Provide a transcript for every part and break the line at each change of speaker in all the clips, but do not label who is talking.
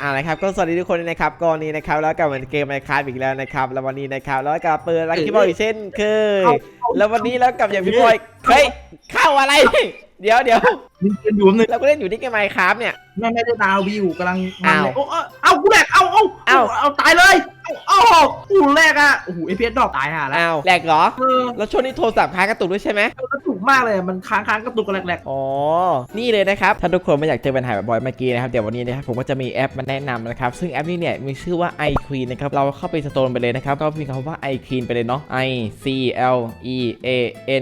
อ่านะครับก็สวัสดีทุกคนด้วยนะครับก่อนนี้นะครับแล้วกลับมาเกมไมค์ค a f t อีกแล้วนะครับแล้ววันนี้นะครับแล้วกลับเปิดลักกี้บอยอีกเช่นเคยแล้ววันนี้แล้วกลับอย่างพี่บอยเฮ้ยเข้าอะไร เดี๋ยวเดี๋ยว
มึงเป็นอยู่นึง
เราก็เล่นอยู่ที่เกมไมค์ค a f t เนี่ย
แม่ไม่ได้ดาววิวกำลังมัน
อ้าว
เลยโอ้เอาเอากูแหลกเอาเอา
อ้าว
เอาตายเลย เอาเอากูแหลกอะโอ้โหเอพีเอสดอกตายห่าแล้ว
อ้าวแหลกเหรอ
เออ
แล้วช่วงนี้โทรศัพท์ค้างกระตุกด้วยใช่ไหม
กระตุกมากเลยมันค้างค้างกระตุกกระแหลกแหลก
อ๋อ นี่เลยนะครับถ้าทุกคนไม่อยากเจอปัญหาแบบบอยเมื่อกี้นะครับ เดี๋ยววันนี้นะครับผมก็จะมีแอปมาแนะนำนะครับ ซึ่งแอปนี้เนี่ยมีชื่อว่า i Queen นะครับ เราเข้าไปสโตนไปเลยนะครับ ก็พิมพ์คำว่า i Queen ไปเลยเนาะ i c l e a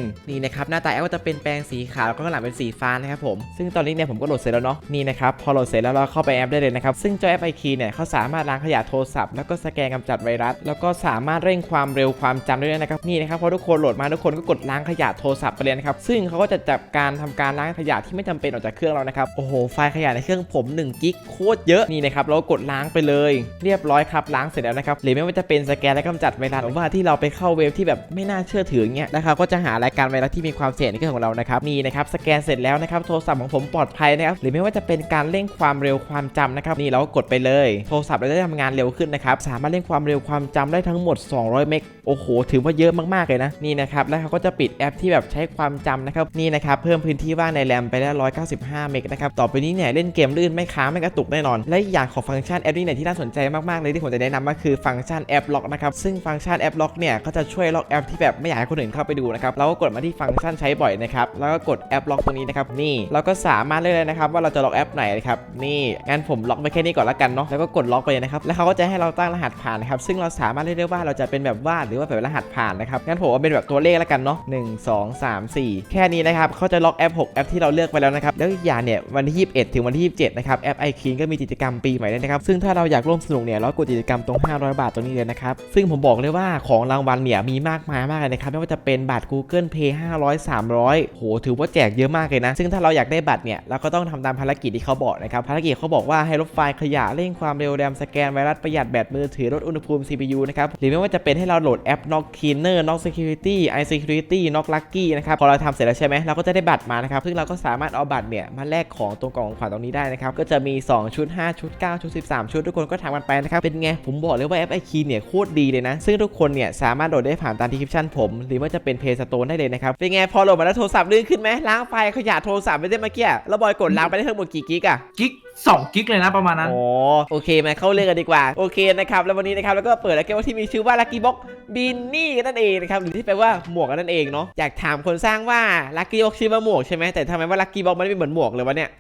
n นี่นะครับ หน้าตาแอปก็จะเป็นแปลงสีขาวแล้วก็ข้างหลังเป็นสีฟ้านะครับผม ซึ่งตอนนี้เนี่ยผมก็โหลดเสร็จแล้วเนาะ นี่นะครับ พอโหลดเสร็จแล้วเราเข้าไปแอปได้เลยนะครับ ซึ่งเจ้าแอป i Queen เนี่ยเขาสามารถล้างขยะโทรศัพท์แล้วก็สแกนกำจัดไวรัส แล้วก็สามารถเร่งความเร็วความจำได้ด้วยนะครับนี่นะครับพอทุกคนโหลดมาทุกคนก็กดล้างขยะโทรศัพท์ไปเลยนะครับซึ่งเขาก็จะจับการทำการล้างขยะที่ไม่จำเป็นออกจากเครื่องเรานะครับโอ้โหไฟล์ขยะในเครื่องผม1กิกโคตรเยอะนี่นะครับเราก็กดล้างไปเลย เรียบร้อยครับล้างเสร็จแล้วนะครับหรือไม่ว่าจะเป็นสแกนและกำจัดไวรัสหรือว่าที่เราไปเข้าเว็บที่แบบไม่น่าเชื่อถือเงี้ยแล้วเขาก็จะหารายการไวรัสที่มีความเสี่ยงในเครื่องของเรานะครับนี่นะครับสแกนเสร็จแล้วนะครับโทรศัพท์ของผมปลอดภัยนะครับหรือไม่ว่าจะเป็นการเร่งความเร็วความจำนะครับนี่เรากดไปเลย โทรศัพท์เราจะได้ทำงานเร็วขึ้นนะครับสามารถเร่งความเร็วความจำได้ทั้งหมด 200 เมก โอ้โห ถือว่าเยอะมากๆเลยนะ นี่นะครับ แล้วเขาก็จะปิดแอปที่แบบใช้ความจำนะครับ นี่นะครับ เพิ่มพื้นที่ว่างในแรมไปได้ 195 เมกนะครับ ต่อไปนี้เนี่ยเล่นเกมลื่นไม่ค้างไม่กระตุกแน่นอน และอย่างของฟังก์ชันแอปนี้เนี่ยที่น่าสนใจมากๆเลยที่ผมจะแนะนำก็คือฟังก์ชันแอปล็อกนะครับ ซึ่งฟังก์ชันแอปล็อกเนี่ยก็จะช่วยล็อกแอปที่แบบไม่อยากให้คนอื่นเข้าไปดูนะครับ เราก็กดมาที่ฟังก์ชันใช้บ่อยนะครับ แล้วก็กดแอปล็อกตรงนี้นะครับ นี่ เราก็สามารถเลือกเลยนะครับว่าเราจะล็อกแอปไหนนะครับ นี่ งั้นผมล็อกไปแค่นี้ก่อนละกันเนาะ แล้วก็กดล็อกไปนะครับ แล้วเขาก็จะให้เราตั้งรหัสผ่านนะครับซึ่งเราสามารถเลือกได้ว่าเราจะเป็นแบบวาดหรือว่าแบบรหัสผ่านนะครับงั้นผมเอาเป็นแบบตัวเลขและกันเนาะหนึ่งสองสามสี่แค่นี้นะครับเขาจะล็อกแอป 6 แอปที่เราเลือกไปแล้วนะครับแล้วอีกอย่างเนี่ยวันที่ 21 ถึงวันที่ 27 นะครับแอปไอคีนก็มีกิจกรรมปีใหม่ด้วยนะครับซึ่งถ้าเราอยากร่วมสนุกเนี่ยเรากดกิจกรรมตรง 500 บาทตรงนี้เลยนะครับซึ่งผมบอกเลยว่าของรางวัลเนี่ยมีมากมายมากเลยนะครับไม่ว่าจะเป็นบัตร Google Pay 500 300โหถือว่าแจกเยอะมากเลยนะ ซึ่งถ้าเราอยากได้บัตรเนี่ยเราก็ต้องทำตามภารกิจที่เขาบอกนะครับภารกิจเขาบอกว่าให้ลบไฟล์ขยะเร่งความเร็วแรมสแกนไวรัสประหยัดแบตมือถือลดอุณหภูมิ CPU นะครับ หรือไม่ว่าจะเป็นให้เราโหลดแอป Knock Cleaner Knock Security iSecurity Knock Lucky นะครับ พอเราทำเสร็จแล้วใช่ไหมเราก็จะได้บัตรมานะครับ ซึ่งเราก็สามารถเอาบัตรเนี่ยมาแลกของตรงกล่องของขวัญตรงนี้ได้นะครับ ก็จะมี 2 ชุด 5 ชุด 9 ชุด 13 ชุดทุกคนก็ทำกันไปนะครับ เป็นไง ผมบอกเลยว่าแอปไอคีเนี่ยโคตรดีเลยนะ ซึ่งทุกคนเนี่ยสามารถโหลดได้ผ่านตามดีคริปชั่นผม หรือว่าจะเป็นเพย์สโตนได้เลยนะครับ เป็นไงพอโหลดมาแล้วโทรศัพท์ลื่นขึ้นไหมล้างไฟล์ขยะโทรศัพท์ไม่ได้เมื่อกี้แล้วบอยกดล้างไปได้ทั้งหมดกี่กิกอะ
กิกสองกิกเลยนะประมาณนั้น
อ๋อโอเคมาเข้าเรื่องกันดีกว่าโอเคนะครับแล้ววันนี้นะครับแล้วก็เปิดแล้วก็ว่าที่มีชื่อว่า Lucky Box บินนี่นั่นเองนะครับหรือที่แปลว่าหมวกนั่นเองเนาะอยากถามคนสร้างว่า Lucky Box ชื่อว่าหมวกใช่ไหมแต่ทำไมว่า Lucky Box มันไม่เหมือนหมวกเลยวะเนี่ย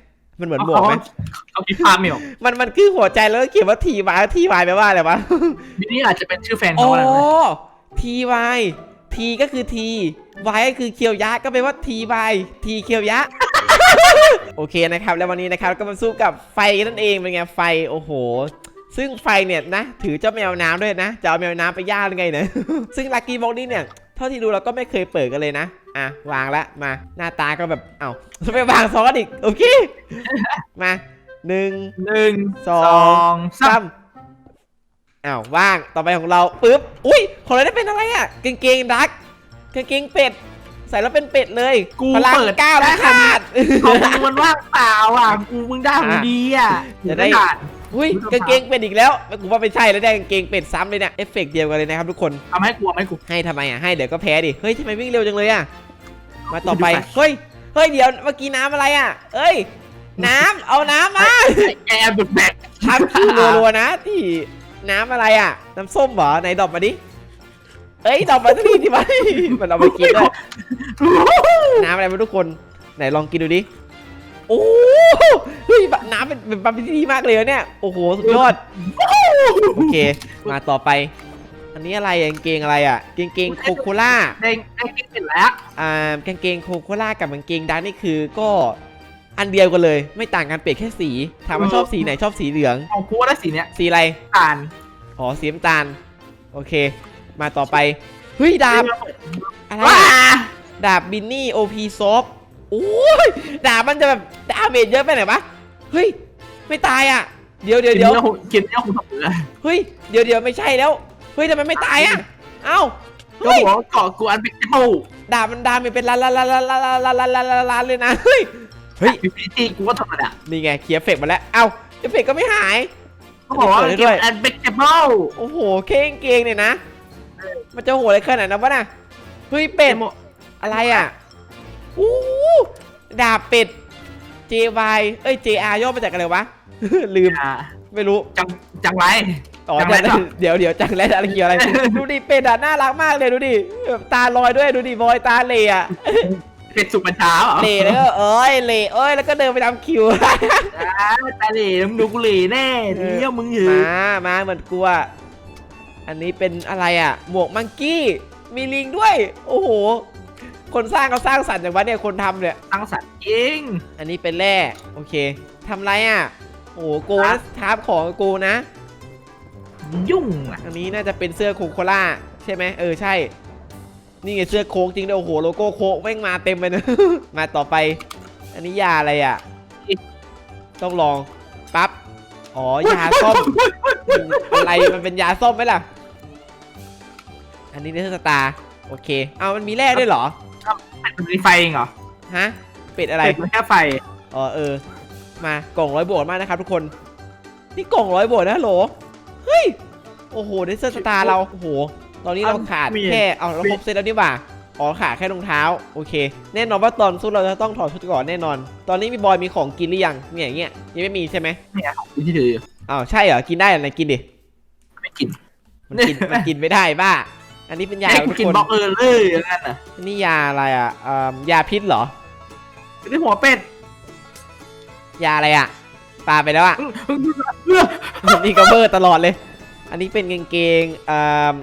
มันเหมือนหมวกไหม
เขาคิดภาพไม่ออก
มันมันคือหัวใจแล้วก็เขียนว่าทีวายทีวายแปลว่าอะไรวะ
บินี่อาจจะเป็นชื่อแฟน
อ๋
เขา
อ
อะไรนะ
ทีวายทีก็คือทีวายก็คือเคียวยะก็แปลว่าทีวายทีเคียวยะโอเคนะครับ แล้ววันนี้นะครับก็มาสู้กับไฟนั่นเองเป็นไงไฟโอ้โห ซึ่งไฟเนี่ยนะ ถือเจ้าแมวน้ำด้วยนะจะเอาแมวน้ำไปย่างหรือไงเนี่ยซึ่งลักกี้บ็อกนี่เนี่ยเท่าที่ดูเราก็ไม่เคยเปิดกันเลยนะอะวางละมาหน้าตาก็แบบเอ้าจะไปวางซ้อนอีกโอเคมาหนึ่ง
หนึ่ง
สอง
สา
สามมอ้าวว่างต่อไปของเราปึ๊บอุ้ยของเราได้เป็นอะไรอะกางเกงดักกางเกงเป็ดใส่แล้วเป็นเป็ดเลย
กู
พลัง
เปิด
ก้าวและขาด
ของมึงมันว่างเปล่าอะ กูมึงได้ของดีอะ
จะได้
ม่ขาด
อุ้ยกางเกงเป็ดอีกแล้วกูว่าไม่ใช่แล้วได้กางเกงเป็ดซ้ำเลยเนี่ยเอฟเฟกต์เดียวกันเลยนะครับทุกคน
เอาไหมกลัวไหมกู
ให้ทำไมอะให้เดี๋ยวก็แพ้ดิเฮ้ยทำไมวิ่งเร็วจังเลยอะมาต่อไป
ดูไป
เฮ้ยเฮ้ยเดี๋ยวเมื่อกี้น้ำอะไรอะเอ้ย น้ำเอาน้ำมา
แอร์บุดแบก
ทำคิวรัวๆนะที่น้ำอะไรอะ น้ำส้มเหรอไหนดอกมาดิเอ้ยดอกมาสักทีที่มันมันเอาไปกินด้วยน้ำอะไรมาทุกคนไหนลองกินดูดิโอ้โห เฮ้ยน้ำเป็นเป็นปั๊มที่ดีมากเลยอะเนี่ย โอ้โห สุดยอด โอเค มาต่อไป อันนี้อะไรอะกางเกงอะไรอะกางเกงโคโคล่า
ได้ได้กินเสร็จแล้ว
อ่ากางเกงโคโคล่ากับกางเกงดาร์กนี่คือก็อันเดียวกันเลย ไม่ต่างกันเปลี่ยนแค่สีถามว่าชอบสีไหนชอบสีเหลือง
ของกูว่าได้สีเนี้ย
สีอะไร
อ่าน
อ๋อสีน้ำตาล โอเค มาต่อไปเฮ้ยดาบอะไร
ว้า
อะดาบบินนี่โอพีซอฟ โอ้ยดาบมันจะแบบดาเมจเยอะไปไหนปะเฮ้ย ไม่ตายอะ เดี๋ยวเดี๋ยว
เดี๋
เดี๋
ย
ยวว
กินเนี้ยคงทำเลย
เฮ้ยเดี๋ยวเดี๋ยวไม่ใช่แล้ว เฮ้ยทำไมไม่ตายอะ เอ้า
ก็
เฮ้ย
บอกว่าเกาะกูอันเป็นเท่า
ดาบมันดาเมจเป็นล้านล้านล้านล้านล้านล้านล้านล้านล้านล้านเลยนะ เฮ้ย เฮ้ย
พีพีจีกูก็ทำมันอะ
นี่ไงเคลียร์เฟกมาแล้ว เอ้าเอฟเฟกก็ไม่หาย
เขาบอกว่า
เปิดได้ด้
เก็
วย
บแอนเบกเบิล
โอ้โหเค้งเกงเนี่ยนะ มันจะโหดอะไรขนาดนั้นวะน่ะ เฮ้ยเป็ดอะไรอะ อู้หูดาบเป็ด JY เอ้ย JR ย่อมาจากอะไรวะ ลืม
อ่า
ไม่รู้
จังจังไร
อ๋อ
จังไร
จัง
เหรอ
เดี๋ยวเดี๋ยวจังไรอะไรเกี่ยวอะไร ดูดิเป็ดอะน่ารักมากเลยดูดิแบบตาลอยด้วยดูดิบอยตาเหล่อะ
เป็ดสุกบัญชาเหรอ
เหล่แล้วก็เอ้ยเหล่เอ้ยแล้วก็เดินไปทำคิว
อ่าตาเหล่มึงดูกูเหล่แน่
เออ
เดี๋ยวมึงหือ
มา มาเหมือนกลัว อันนี้เป็นอะไรอะ หมวกมังกี้ มีลิงด้วย โอ้โห คนสร้างเขาสร้างสรรค์อย่างวะเนี่ยคนทำเนี่ย
ตั้งสัตว์เอง
อันนี้เป็นแร่โอเคทำไรอะ โอ้โหโก
ครั
นะ
บ
ทาบของโกนะ
ยุ่งอะ
อันนี้น่าจะเป็นเสื้อโคโคล่าใช่ไหมเออใช่ นี่ไงเสื้อโค้กจริงด้วยโอ้โหโลโก้โค้กแม่งมาเต็มเลยนะ มาต่อไป อันนี้ยาอะไรอะ ต้องลองปั๊บอ๋อยาส้มอะไรมันเป็นยาส้มไหมล่ะ อันนี้เนื้อสตาร์โอเค เอามันมีแร่ด้วยเหรอ
มันมีไฟเองเหรอ
ฮะเป็ดอะไร
เป็ดมันแค่ไฟ
อ๋อเออ มากล่องร้อยโบทมากนะครับทุกคน นี่กล่องร้อยโบทนะโหลเฮ้ยโอ้โหได้เสื้อสตาร์เราโอ้โหตอนนี้เราขาด
มี
แค่เอาเราครบเซตแล้วนี่หว่าอ๋อขาดแค่รองเท้าโอเค แน่นอนว่าตอนสู้เราจะต้องถอดชุดก่อนแน่นอน ตอนนี้มีบอยมีของกินหรือยังเนี่ยอย่างเงี้ยยังไม่มีใช่ไหม
เนี่ยของที่ถืออยู่
อ้าวใช่เหรอกินได้เหรอไหนกินดิ
ไม่กิน
มันกินมันกินไม่ได้บ้า อันนี้เป็นยา
ให้
ทุ
กู
ก
กิน
คน
บล็อกเออเลยอย่างนั้นน่ะ
นี่ยาอะไรอะอ่ายาพิษเหรอ
นี่หัวเป็ด
ยาอะไรอะปลาไปแล้วอะ
อื้ออื้ออื้อ
นี่ก็เบอร์ตลอดเลย อันนี้เป็นกางเกงอ่า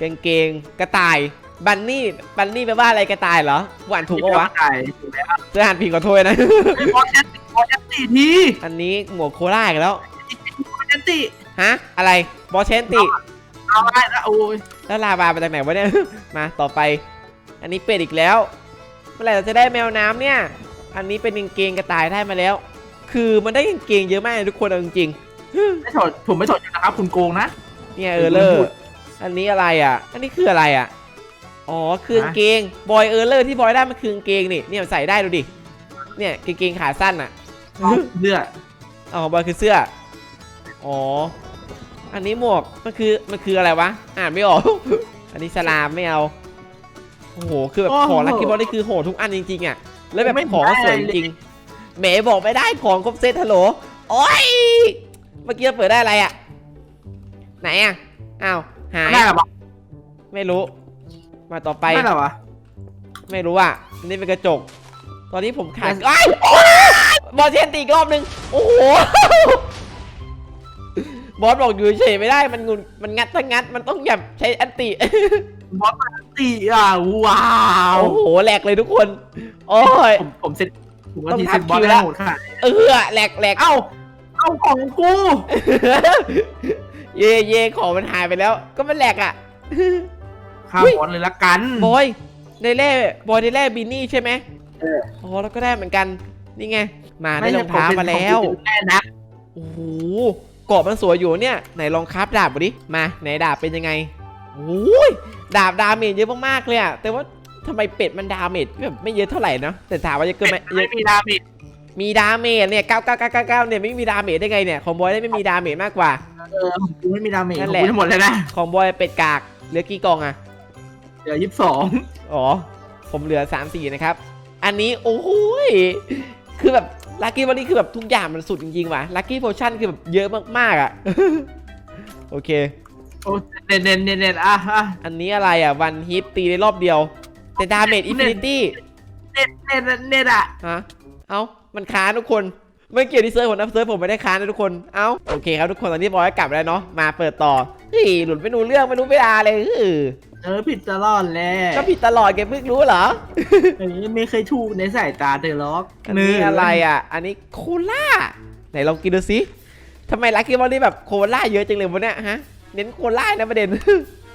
กางเกงกระต่าย บันนี่บันนี่แปลว่าอะไรกระต่ายเหรอหวานถูกปะวะ
ไก่ถูกแล้ว
เสื้อหันผิดขอโทษนะ
ไอ้บอสแอนตี้บอสแอนตี้ที
อันนี้หมวกโคราชอีกแล้ว
บอสแอนตี้
ฮะ อะไร บอสเชนติ
เอาไว้แล้วโอ้ย
แล้วลาบามาจากไหนวะเนี่ย มาต่อไป อันนี้เป็ดอีกแล้ว เมื่อไหร่เราจะได้แมวน้ำเนี่ย อันนี้เป็นกางเกงกระต่ายได้มาแล้ว คือมันได้กางเกงเยอะมากเลยทุกคนเอาจริง
ไม่สนผมไม่สนใจนะครับคุณโกงนะ
ๆเนี่ยเออเลอร์อันนี้อะไรอะ อันนี้คืออะไรอะ อ๋อคือกางเกงบอยเออร์เลอร์ที่บอยได้มันคือกางเกงนี่เนี่ยใส่ได้ดูดิ เนี่ยกางเกงขาสั้นอะ
เลือด
อ๋อบอยคือเสื้อ อ๋อ อันนี้หมวกมันคือมันคืออะไรวะ อ่านไม่ออก อันนี้สลามไม่เอา โอ้โห คือแบบของลักกี้บอลนี่คือโหดทุกอันจริงๆอะ แล้วแบบของก็สวยจริงๆแหมบอกไม่ได้ของครบเซตฮัลโหล โอ้ย เมื่อกี้เราเปิดได้อะไรอะ ไหนอะ อ้าว หาย
ได้หรอวะ
ไม่รู้ มาต่อไป
ได้หรอวะ
ไม่รู้อะอันนี้เป็นกระจก ตอนนี้ผมขาดไอ้ยบอลเชนตีอีกรอบนึง โอ้โห บอสบอกอยู่เฉยๆไม่ได้มันงุนมันงัดทั้งงัดมันต้องแบบใช้อันติ
บอสแอนตี้อะว้าว
โอ้โหแหลกเลยทุกคน โอ้ย
ผมผมเซ็ตผมก็
ต้อง
ที
ทั
เซ็
บ
ตบอส
คิว
ได้
ละ
หมดค่ะ
เออแหลกแหลก
เอ้าเอาของกู
เย่เย่ของมันหายไปแล้ว ก็มันแหลกอะ
ข้าบอสเลยละกัน
บอยได้แร่บอยได้แร่บินนี่ใช่ไหม
เออ
อ๋อแล้วก็ได้เหมือนกัน นี่ไง มาได้
ไม่
ร
ใช่
องเท้า
ผมเป็น
มาแล้ว
ผมเป็นแน่นะ
โอ้โหเกาะมันสวยอยู่เนี่ยไหนลองคราฟดาบมาดิมาไหนดาบเป็นยังไงโอ้ยดาบดาเมจเยอะมากๆเลยอะแต่ว่าทำไมเป็ดมันดาเมจแบบไม่เยอะเท่าไหร่เนอะแต่ถามว่าจะเกินไหมเย
ไม่
อะ
มีดาเมจ
มีดาเมจเนี่ยเก้าเก้าเก้าเก้าเก้าเนี่ยไม่มีดาเมจได้ไงเนี่ย ของบอยได้ไม่มีดาเมจมากกว่า
เออของกูไม่มีดาเมจ
นั่
ขอนง
แหละ
กูทั้งหมดเลยนะ
ของบอยเป็ดกาก เหลือกี่กล่องอะ
เดี๋ยวยี่สิบสอง
อ๋อ ผมเหลือ 3 4 นะครับ อันนี้ โอ้โหย คือแบบลัคกี้วันนี้คือแบบทุกอย่างมันสุดจริงๆว่ะลัคกี้โพชั่นคือแบบเยอะมากๆอะโอเค
โอ้เน็ตเน็ตเน็ตเน็ตอะอะ
อันนี้อะไรอะวันฮิตตีได้รอบเดียว แต่ดาเมจอินฟินิตี้
เน็ตเน็ตเน็ตอะ
ฮะ เอ้า มันค้านทุกคน ไม่เกี่ยวที่เซิร์ฟผมนะเซิร์ฟผมไม่ได้ค้านนะทุกคน เอ้าโอเคครับทุกคนตอนนี้บอยก็กลับมาแล้วเนาะ มาเปิดต่อเฮ้ยหลุดไม่รู้เรื่องไม่รู้เวลาเลยเออ
เออผิดตลอดแหละ
ก็ผิดตลอดแกเพิ่งรู้เหรอ
เออไม่เคยถูกในสายตาเธอหรอก
อันนี้อะไรอะ อันนี้โคล่าไหนลองกินดูสิทำไมลัคกี้บอลนี่แบบโคล่าเยอะจังเลยวะเนี่ยฮะเน้นโคล่านะประเด็น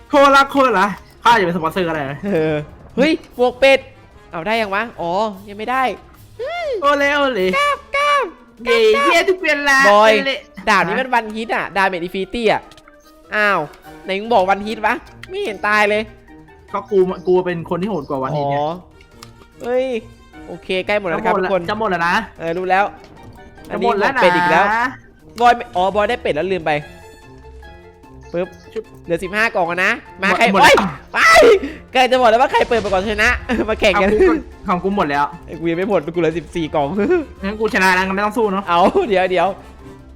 โคละโคละข้าจะเป็นสปอนเซอร์อะไรนะ
เออเฮ้ยบวกเป็ดเอาได้ยังวะอ๋อยังไม่ได้
โอเลโอเล
ก้าวก้าว
เย่เย่ทุกเวลา
บอย
เละ
ดาบนี้มันวันฮิตอะ ดาเมจอินฟินิตี้อะ อ้าว ไหนมึงบอกวันฮิตวะไม่เห็นตายเลย
ก็กูกูเป็นคนที่โหดกว่าวันนี้เนี่ย
อ๋อเฮ้ย โอเค ใกล้หมดแล้วนะครับทุกคน
จะหมดแล้วนะ
เออ รู้แล้ว อัน
จะห
นี้
มด
บ
แล้วว
ก
นะ
เป็ดอีกแล้ว บอยไม่อ๋อ บอยได้เป็ดแล้วลืมไป ปึ๊บเหลือ 15 กล่องอะนะ มาใคร
หมด
โอ้ย
แล้ว
ไปใกล้จะบอกแล้วว่าใครเปิดไปก่อนชนะ มาแข่ง
ของ
กัน
กูของกูหมดแล้ว
ไอ้กูยังไม่หมดกูเหลือ 14 กล่อง
งั้นกูชนะแล้วงั้นไม่ต้องสู้เนาะ
เอาเดี๋ยวเดี๋ยว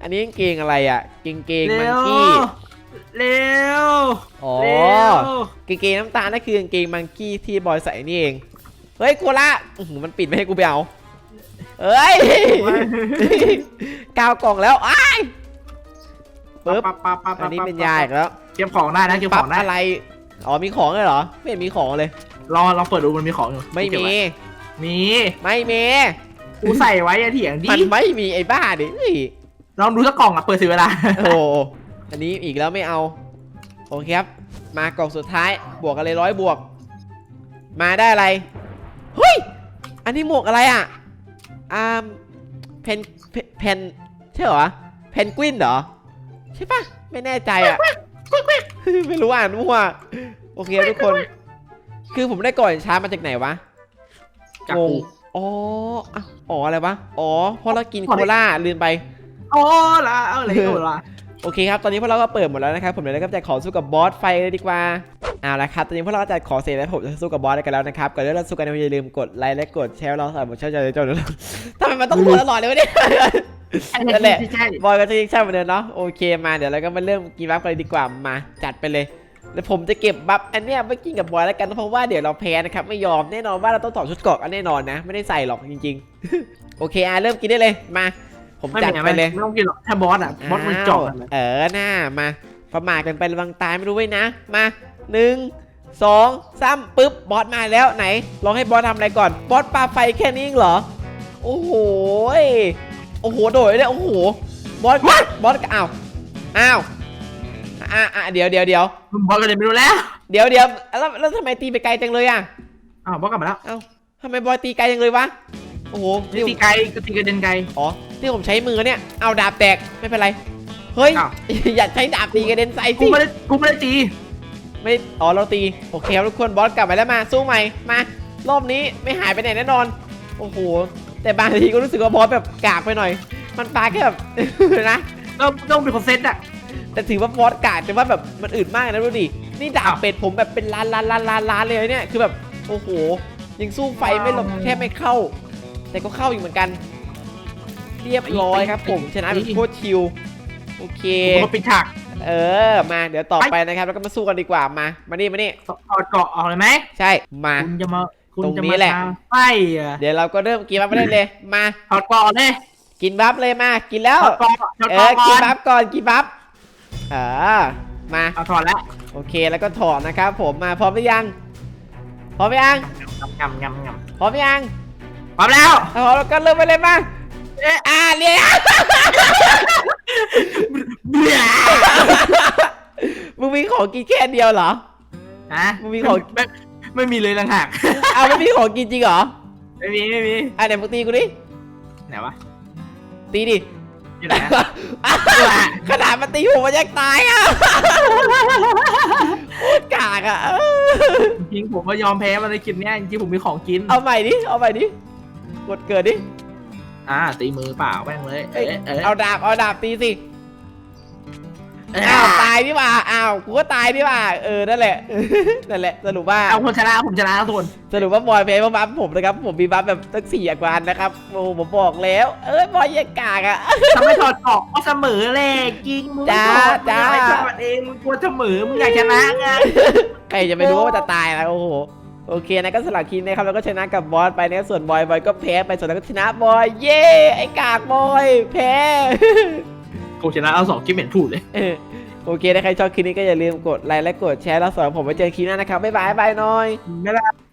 อันนี้กางเกงอะไรอะกางเกงมังกี้
เร็ว
อ๋อ
เร็ว
กางเกงน้ำตาลนั่นคือกางเกงมังกี้ที่บอยใส่นี่เอง เฮ้ยกูละอื้อหือมันปิดไม่ให้กูไปเอาเอ้ย เก้ากล่องแล้วอ้าย ปึ๊บ
ปั๊บ ปั๊บปั๊บ
อันนี้
ปั๊บ
เป็นยาอีกแล้ว
เก็บของได้นะเก็บข
ปั๊บ
องได้
อะไร อ๋อมีของเลยเหรอ ไม่เห็นมีของเลย
ลองลองเปิดดูมันมีของอยู่
ไม่
กูเก็บ
มี
ว้มี
ไม่มี
กูใส่ไว้อย่าเถียงดิ
มันไม่มีไอ้บ้าดิเฮ้ย
ลองดูสักกล่องอะเปิดสิเวลา
โอ้โหอันนี้อีกแล้วไม่เอา โอเคครับ มากล่องสุดท้าย บวกกันเลยร้อยบวก มาได้อะไร เฮ้ย อันนี้หมวกอะไรอะอ่าเพนเพนเพนใช่เหรอ เพนกวินเหรอใช่ปะไม่แน่ใจอะ ไม่รู้อ่านมั่วโอเคทุกคน คือผมได้ก่อนช้ามาจากไหนวะ
จาก
งง
กู
อ๋ออะอ๋ออะไรวะ อ๋อเพราะเรากินโคล่าลืมไป
โอ้ละเอาอะไรก็ละ
โอเคครับ ตอนนี้พวกเราก็เปิดหมดแล้วนะครับ ผมเลยก็จะขอสู้กับบอสไฟเลยดีกว่าเอาละครับ ตอนนี้พวกเราก็จะขอเสร็จแล้วผมจะสู้กับบอสกันแล้วนะครับ ก่อนที่เราสู้กันอย่าลืมกดไลค์และกดแชร์เราสำหรับผมเช่าใจเจ้าทำไมมันต้องหัวตลอดเลยวะเนี่ยนั่นแหละบอยก็จะยิ่งใช่เหมือนเดิมเนาะ โอเคมาเดี๋ยวเราก็มาเริ่มกินบัฟกันเลยดีกว่า มาจัดไปเลย แล้วผมจะเก็บบัฟอันเนี้ยไม่กินกับบอยแล้วกัน เพราะว่าเดี๋ยวเราแพ้นะครับ ไม่ยอมแน่นอนว่าเราต้องถอดชุดเกราะกันแน่นอนนะ ไม่ได้ใส่หรอกจริง ๆ โอเคอะเริ่มกินได้เลย มา ผม
ไม่
จัด
เป็น
ไป
ไร
เลย
ไม่ต้องกินหรอกถ้าบอสอะบอสมันเจาะกันเลย
เออหน้ามาประมาทกันไประวังตายไม่รู้ไว้ยนะ มาหนึ่งสองสามปึ๊บบอสมาแล้วไหน ลองให้บอสทำอะไรก่อน บอสปาไฟแค่นี้เองเหรอ โอ้โหยโอ้โหโดดเลยโอ้โหบอสกัดบอสกัดอ้าวอ้าวอ่าอ่าเดี๋ยวเดี๋ยวเดี๋ยว
บอสก็เลยไม่รู้แล้ว
เดี๋ยวเดี๋ยวแล้วแล้วทำไมตีไปไกลจังเลยอะ
อ้าวบอสกลับมาแล้ว
เอ้าทำไมบอยตีไกลจังเลยวะ โอ้โห
นี่ตีไกลก็ตีกระเด็นไกล
อ๋อที่ผมใช้มือเนี่ยเอาดาบแตกไม่เป็นไร เฮ้ย
อ้าว
อย่าใช้ดาบตีกระเด็นใส่
กู
สิ
ไม่ได้กูไม่ได้ตี
ไม่อ๋อเราตีโอเคครับทุกคนบอสกลับมาแล้วมาสู้ใหม่มารอบนี้ไม่หายไปไหนแน่นอน โอ้โหแต่บางทีก็รู้สึกว่าบอสแบบกากไปหน่อย มันปาแค่แบบ นะ
ต้องต้องเป็นคนเซตอะ
แต่ถือว่าบอสกากแต่ว่าแบบมันอึดมากนะดูดิ นี่ดาบเป็ดผมแบบเป็นล้านล้านล้านล้านล้านเลยเนี่ย คือแบบ โอ้โห ยังสู้ไฟไม่หลบแค่ไม่เข้า แต่ก็เข้าอยู่เหมือนกัน เรียบร้อยครับผมชนะแบบโคตรชิลโอเค
กูมาปิดฉาก
เออมาเดี๋ยวต่อไปนะครับแล้วก็มาสู้กันดีกว่ามามานี่มานี่
ถอดเกาะออกเลยไหม
ใช่มา
คุณจะมาคุณ
ตรง
จะ
นี้
มา
แหละ
ไฟอะ
เดี๋ยวเราก็เริ่มกินบัฟไปได้เลยมา
ถอดเกาะเลย
กินบัฟเลยมากินแล้ว
ถอดเกาะถอด
เอ
เกาะ
อ
ก่
กิ
อนน
บัฟก่อนกินบัฟเออมา
เอาถอดแล้ว
โอเคแล้วก็ถอดนะครับผมมาพร้อมหรือยังพร้อมหรือยัง
งำงำงำ
พร้อมหรือยัง
พร้อมแล้ว
ถ้าพร้อมแล้วก็เริ่มไปเลยมา
เอ๊ะ
อ่าเรียน
เบื่อ
มึงมีของกินแค่อันเดียวเหรอ
ฮะ
มึงมีของ
ไม่ไม่มีเลยต่างหาก
เอาไม่มีของกินจริงเหรอ
ไม่มีไม่มี
อะเดี๋ยวมึงตีกูดิ
ไหนวะ
ตีดิ
อยู่ไหนอะ
ขนาดมันตีผมมันยังตายอะโคตรกากอะ
จริงๆผมก็ยอมแพ้มาในคลิปเนี้ยจริงๆผมมีของกิน
เอาใหม่ดิเอาใหม่ดิ กดเกิดดิ
อ่าตีมือเปล่าแม่งเลย
เอ้
เอ๊ะ
ย
เอ๊ะ
เอาดาบเอาดาบตีสิ
เอ๊ะ
อ้าวตายดิว่าอ้าวกูก็ตายดิว่าเออนั่นแหละ นั่นแหละสรุปว่า
เอาคนชนะผมชนะทุกคน
สรุปว่าบอยแพ้เพราะบัฟผมนะครับผมมีบัฟแบบตั้งสี่อักวานนะครับโอ้ผมบอกแล้ว เอ้ยบอยยังกากอะ
ทำไมถอดเกาะก็เสมอเลยจริงมึงไม่
จ้า
ถอด
จ้า
มึงอะไรถอดเองมึงกลัวเสมอมึงอยากชนะไง
ใครจะไปรู้ว่ามันจะตายนะโอ้โห โอเคนะก็สลับคินนะครับแล้วก็ชนะกับบอสไปนะส่วนบอยบอยก็แพ้ไปส่วนแล้วก็ชนะบอยเย้ไอ้กากบอยแพ้
กูชนะเอาสองคลิปเหม็นพูดเลย
เออโอเคถ้าใครชอบคลิปนี้ก็อย่าลืมกดไลค์และกดแชร์แล้วสอนผมไว้เจอคลิปหน้านะครับบ๊ายบายบายหน่อย
ไม่ได้